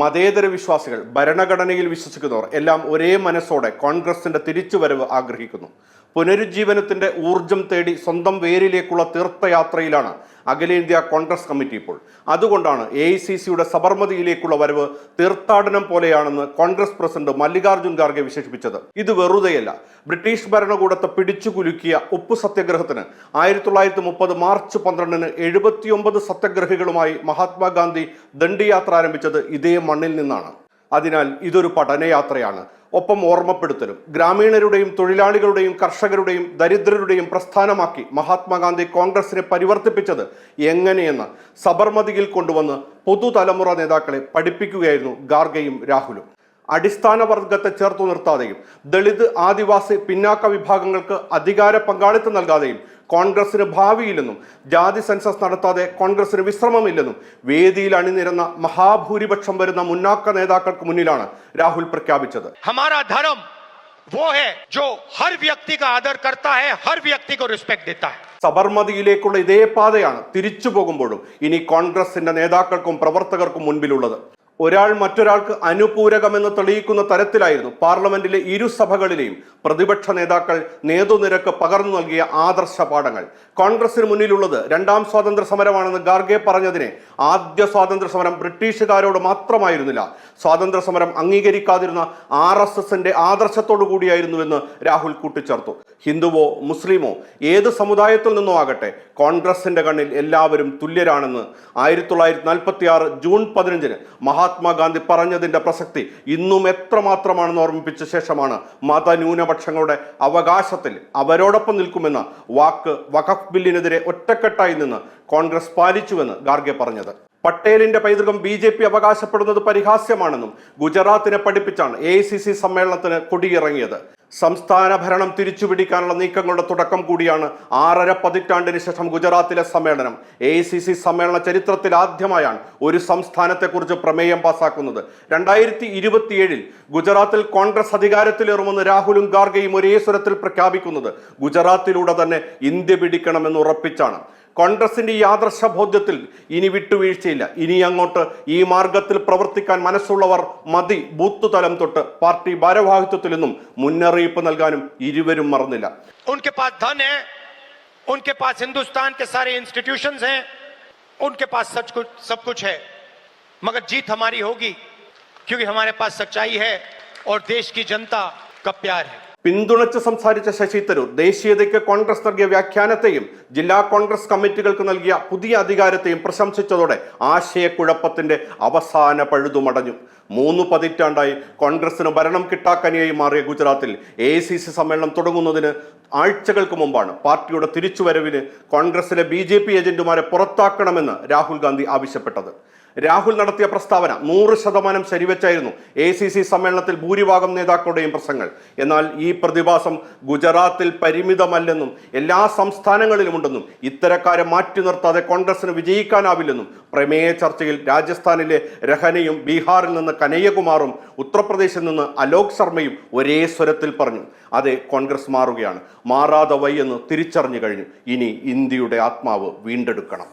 മതേതര വിശ്വാസികൾ ഭരണഘടനയിൽ വിശ്വസിക്കുന്നവർ എല്ലാം ഒരേ മനസ്സോടെ കോൺഗ്രസിന്റെ തിരിച്ചുവരവ് ആഗ്രഹിക്കുന്നു. പുനരുജ്ജീവനത്തിന്റെ ഊർജം തേടി സ്വന്തം വേരിലേക്കുള്ള തീർത്ഥയാത്രയിലാണ് അഖിലേന്ത്യാ കോൺഗ്രസ് കമ്മിറ്റി ഇപ്പോൾ. അതുകൊണ്ടാണ് എ ഐ സി സിയുടെ സബർമതിയിലേക്കുള്ള വരവ് തീർത്ഥാടനം പോലെയാണെന്ന് കോൺഗ്രസ് പ്രസിഡന്റ് മല്ലികാർജുൻ ഖാർഗെ വിശേഷിപ്പിച്ചത്. ഇത് വെറുതെയല്ല. ബ്രിട്ടീഷ് ഭരണകൂടത്തെ പിടിച്ചുകുലുക്കിയ ഉപ്പു സത്യാഗ്രഹത്തിന് ആയിരത്തി തൊള്ളായിരത്തി മുപ്പത് മാർച്ച് പന്ത്രണ്ടിന് എഴുപത്തിയൊമ്പത് സത്യാഗ്രഹികളുമായി മഹാത്മാഗാന്ധി ദണ്ഡിയാത്ര ആരംഭിച്ചത് ഇതേ മണ്ണിൽ നിന്നാണ്. അതിനാൽ ഇതൊരു പഠനയാത്രയാണ്. ഒപ്പം ഓർമ്മപ്പെടുത്തലും ഗ്രാമീണരുടെയും തൊഴിലാളികളുടെയും കർഷകരുടെയും ദരിദ്രരുടെയും പ്രസ്ഥാനമാക്കി മഹാത്മാഗാന്ധി കോൺഗ്രസിനെ പരിവർത്തിപ്പിച്ചത് എങ്ങനെയെന്ന് സബർമതിയിൽ കൊണ്ടുവന്ന് പുതുതലമുറ നേതാക്കളെ പഠിപ്പിക്കുകയായിരുന്നു ഗാർഗയും രാഹുലും. അടിസ്ഥാന വർഗത്തെ ചേർത്തു നിർത്താതെയും ദളിത് ആദിവാസി പിന്നാക്ക വിഭാഗങ്ങൾക്ക് അധികാര പങ്കാളിത്തം നൽകാതെയും കോൺഗ്രസിന് ഭാവിയില്ലെന്നും ജാതി സെൻസസ് നടത്താതെ കോൺഗ്രസിന് വിശ്രമമില്ലെന്നും വേദിയിൽ അണിനിരന്ന മഹാഭൂരിപക്ഷം വരുന്ന മുന്നാക്ക നേതാക്കൾക്ക് മുന്നിലാണ് രാഹുൽ പ്രഖ്യാപിച്ചത് हमारा धर्म वो है जो हर व्यक्ति का आदर करता है हर व्यक्ति को रिस्पेक्ट देता है സബർമതിയിലേക്കുള്ള ഇതേ പാതയാണ് തിരിച്ചു പോകുമ്പോഴും ഇനി കോൺഗ്രസിന്റെ നേതാക്കൾക്കും പ്രവർത്തകർക്കും മുൻപിലുള്ളത് ഒരാൾ മറ്റൊരാൾക്ക് അനുപൂരകമെന്ന് തെളിയിക്കുന്ന തരത്തിലായിരുന്നു പാർലമെന്റിലെ ഇരു സഭകളിലെയും പ്രതിപക്ഷ നേതാക്കൾ നേതൃനിരക്ക് പകർന്നു നൽകിയ ആദർശ പാഠങ്ങൾ. കോൺഗ്രസിന് മുന്നിലുള്ളത് രണ്ടാം സ്വാതന്ത്ര്യ സമരമാണെന്ന് ഗാർഗെ പറഞ്ഞതിനെ ആദ്യ സ്വാതന്ത്ര്യ സമരം ബ്രിട്ടീഷുകാരോട് മാത്രമായിരുന്നില്ല. സ്വാതന്ത്ര്യ സമരം അംഗീകരിക്കാതിരുന്ന ആർ എസ് എസിന്റെ ആദർശത്തോടു കൂടിയായിരുന്നുവെന്ന് രാഹുൽ കൂട്ടിച്ചേർത്തു. ഹിന്ദുവോ മുസ്ലിമോ ഏത് സമുദായത്തിൽ നിന്നോ ആകട്ടെ കോൺഗ്രസിന്റെ കണ്ണിൽ എല്ലാവരും തുല്യരാണെന്ന് ആയിരത്തി തൊള്ളായിരത്തി നാൽപ്പത്തി ആറ് ജൂൺ പതിനഞ്ചിന് മഹാത്മാഗാന്ധി പറഞ്ഞതിന്റെ പ്രസക്തി ഇന്നും എത്രമാത്രമാണെന്ന് ഓർമ്മിപ്പിച്ച ശേഷമാണ് മതന്യൂനപക്ഷങ്ങളുടെ അവകാശത്തിൽ അവരോടൊപ്പം നിൽക്കുമെന്ന വാക്ക് വഖഫ് ബില്ലിനെതിരെ ഒറ്റക്കെട്ടായി നിന്ന് കോൺഗ്രസ് പാലിച്ചുവെന്ന് ഗാർഗെ പറഞ്ഞത്. പട്ടേലിന്റെ പൈതൃകം ബി ജെ പി അവകാശപ്പെടുന്നത് പരിഹാസ്യമാണെന്നും ഗുജറാത്തിനെ പഠിപ്പിച്ചാണ് എ സമ്മേളനത്തിന് കൊടിയിറങ്ങിയത്. സംസ്ഥാന ഭരണം തിരിച്ചുപിടിക്കാനുള്ള നീക്കങ്ങളുടെ തുടക്കം കൂടിയാണ് ആറര പതിറ്റാണ്ടിന് ശേഷം ഗുജറാത്തിലെ സമ്മേളനം. എ സമ്മേളന ചരിത്രത്തിൽ ആദ്യമായാണ് ഒരു സംസ്ഥാനത്തെക്കുറിച്ച് പ്രമേയം പാസാക്കുന്നത്. രണ്ടായിരത്തി ഇരുപത്തിയേഴിൽ ഗുജറാത്തിൽ കോൺഗ്രസ് അധികാരത്തിലേറുമെന്ന് രാഹുലും ഗാർഗയും ഒരേ സ്വരത്തിൽ പ്രഖ്യാപിക്കുന്നത് ഗുജറാത്തിലൂടെ തന്നെ ഇന്ത്യ പിടിക്കണമെന്ന് ഉറപ്പിച്ചാണ്. കോൺഗ്രസിന്റെ ഈ ആദർശ ബോധ്യത്തിൽ ഇനി വിട്ടുവീഴ്ചയില്ല ഇനി അങ്ങോട്ട് ഈ മാർഗത്തിൽ പ്രവർത്തിക്കാൻ മനസ്സുള്ളവർ മതി ബൂത്ത് തലം തൊട്ട് പാർട്ടി ഭാരവാഹിത്വത്തിൽ നിന്നും മുന്നറിയിപ്പ് നൽകാനും ഇരുവരും മറന്നില്ല उनके पास धन है उनके पास हिंदुस्तान के सारे इंस्टीट्यूशंस हैं उनके पास सच कुछ सब कुछ है मगर जीत हमारी होगी क्योंकि हमारे पास सच्चाई है और देश की जनता का प्यार है പിന്തുണച്ച് സംസാരിച്ച ശശി തരൂർ ദേശീയതയ്ക്ക് കോൺഗ്രസ് നൽകിയ വ്യാഖ്യാനത്തെയും ജില്ലാ കോൺഗ്രസ് കമ്മിറ്റികൾക്ക് നൽകിയ പുതിയ അധികാരത്തെയും പ്രശംസിച്ചതോടെ ആശയക്കുഴപ്പത്തിന്റെ അവസാന പഴുതുമടഞ്ഞു. മൂന്ന് പതിറ്റാണ്ടായി കോൺഗ്രസിന് ഭരണം കിട്ടാക്കനിയായി മാറിയ ഗുജറാത്തിൽ എ സി സി സമ്മേളനം തുടങ്ങുന്നതിന് ആഴ്ചകൾക്ക് മുമ്പാണ് പാർട്ടിയുടെ തിരിച്ചുവരവിന് കോൺഗ്രസിലെ ബി ജെ പി ഏജന്റുമാരെ പുറത്താക്കണമെന്ന് രാഹുൽ ഗാന്ധി ആവശ്യപ്പെട്ടത്. രാഹുൽ നടത്തിയ പ്രസ്താവന നൂറ് ശതമാനം ശരിവെച്ചായിരുന്നു എ സി സി സമ്മേളനത്തിൽ ഭൂരിഭാഗം നേതാക്കളുടെയും പ്രസംഗങ്ങൾ എന്നാൽ ഈ പ്രതിഭാസം ഗുജറാത്തിൽ പരിമിതമല്ലെന്നും എല്ലാ സംസ്ഥാനങ്ങളിലുമുണ്ടെന്നും ഇത്തരക്കാരെ മാറ്റി നിർത്താതെ കോൺഗ്രസിന് വിജയിക്കാനാവില്ലെന്നും പ്രമേയ ചർച്ചയിൽ രാജസ്ഥാനിലെ രഹനയും ബീഹാറിൽ നിന്ന് കനയ്യകുമാറും ഉത്തർപ്രദേശിൽ നിന്ന് അലോക് ശർമ്മയും ഒരേ സ്വരത്തിൽ പറഞ്ഞു അതെ കോൺഗ്രസ് മാറുകയാണ്. മാറാതെ എന്ന് തിരിച്ചറിഞ്ഞു കഴിഞ്ഞു. ഇനി ഇന്ത്യയുടെ ആത്മാവ് വീണ്ടെടുക്കണം.